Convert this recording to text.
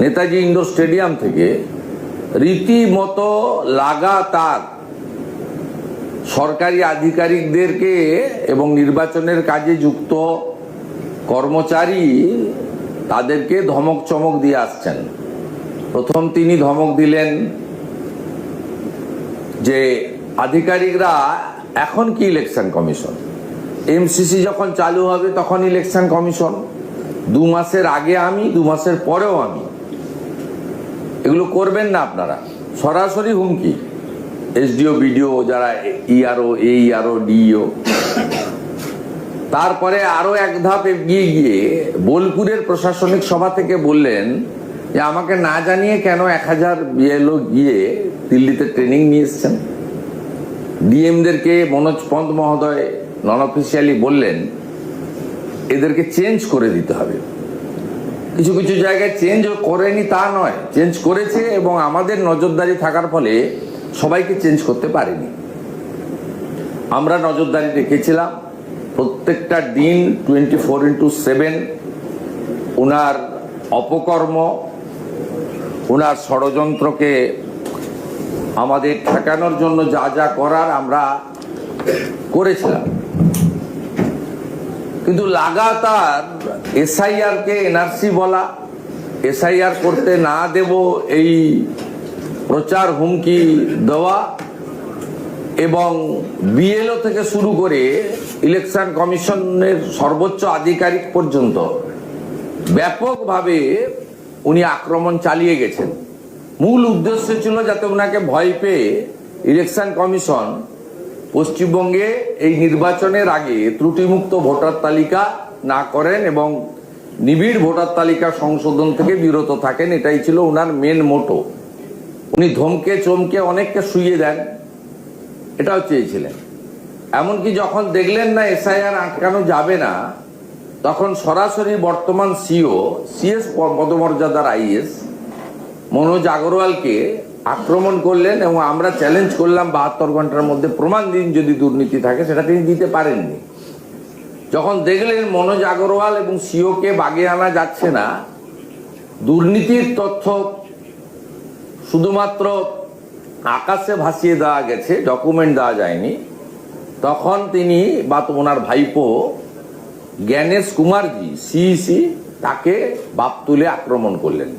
Netaji indoor stadium থেকে রীতিমতো লাগাতার সরকারি আধিকারিকদেরকে এবং নির্বাচনের কাজে যুক্ত কর্মচারী তাদেরকে ধমক চমক দিয়ে আসছেন। প্রথম তিনি ধমক দিলেন যে আধিকারিকরা এখন কি ইলেকশন কমিশন? এমসিসি যখন চালু হবে তখন ইলেকশন কমিশন। দু মাসের আগে আমি, দু মাসের পরেও আমি। এগুলো করবেন না আপনারা। সরাসরি হুমকি। এসডিও, বিডিও, যারা ইআরও এ ইআরও ডিইও। তারপরে আরও এক ধাপ এগিয়ে গিয়ে বোলপুরের প্রশাসনিক সভা থেকে বললেন যে, আমাকে না জানিয়ে কেন এক হাজার বিএলও গিয়ে দিল্লিতে ট্রেনিং নিয়ে এসছেন? ডিএমদেরকে মনোজ পন্ত মহোদয় নন অফিসিয়ালি বললেন, এদেরকে চেঞ্জ করে দিতে হবে। কিছু কিছু জায়গায় চেঞ্জ করেনি তা নয়। চেঞ্জ করেছে এবং আমাদের নজরদারি থাকার ফলে সবাইকে চেঞ্জ করতে পারেনি। আমরা নজরদারি রেখেছিলাম। প্রত্যেকটা দিন টোয়েন্টি ফোর ইন্টু সেভেন ওনার অপকর্ম ওনার ষড়যন্ত্রকে আমাদের ঠেকানোর জন্য যা যা করার আমরা করেছিলাম। কিন্তু লাগাতার এসআইআর কে এনআরসি বলা, এসআইআর করতে না দেব এই প্রচার হুমকি দেওয়া এবং বিএলও থেকে শুরু করে ইলেকশন কমিশনের সর্বোচ্চ আধিকারিক পর্যন্ত ব্যাপকভাবে উনি আক্রমণ চালিয়ে গেছেন। মূল উদ্দেশ্য ছিল যাতে ওনাকে ভয় পেয়ে ইলেকশন কমিশন পশ্চিমবঙ্গে এই নির্বাচনের আগে ত্রুটিমুক্ত ভোটার তালিকা না করেন এবং নিবিড় ভোটার তালিকা সংশোধন থেকে বিরত থাকেন, এটাই ছিল ওনার মেন মোটো উনি ধমকে, চমকে অনেককে শুইয়ে দেন, এটাও চেয়েছিলেন। এমনকি যখন দেখলেন না এসআইআর আটকানো যাবে না, তখন সরাসরি বর্তমান সিও, সিএস পদমর্যাদার আইএস, মনোজ আগরওয়ালকে আক্রমণ করলেন এবং আমরা চ্যালেঞ্জ করলাম বাহাত্তর ঘণ্টার মধ্যে প্রমাণ দিন যদি দুর্নীতি থাকে, সেটা তিনি দিতে পারেননি। যখন দেখলেন মনোজ আগরওয়াল এবং সিওকে বাগে আনা যাচ্ছে না, দুর্নীতির তথ্য শুধুমাত্র আকাশে ভাসিয়ে দেওয়া গেছে ডকুমেন্ট দেওয়া যায়নি, তখন তিনি বা ওনার ভাইপো জ্ঞানেশ কুমারজি, সিইসি, তাকে বাপ তুলে আক্রমণ করলেন।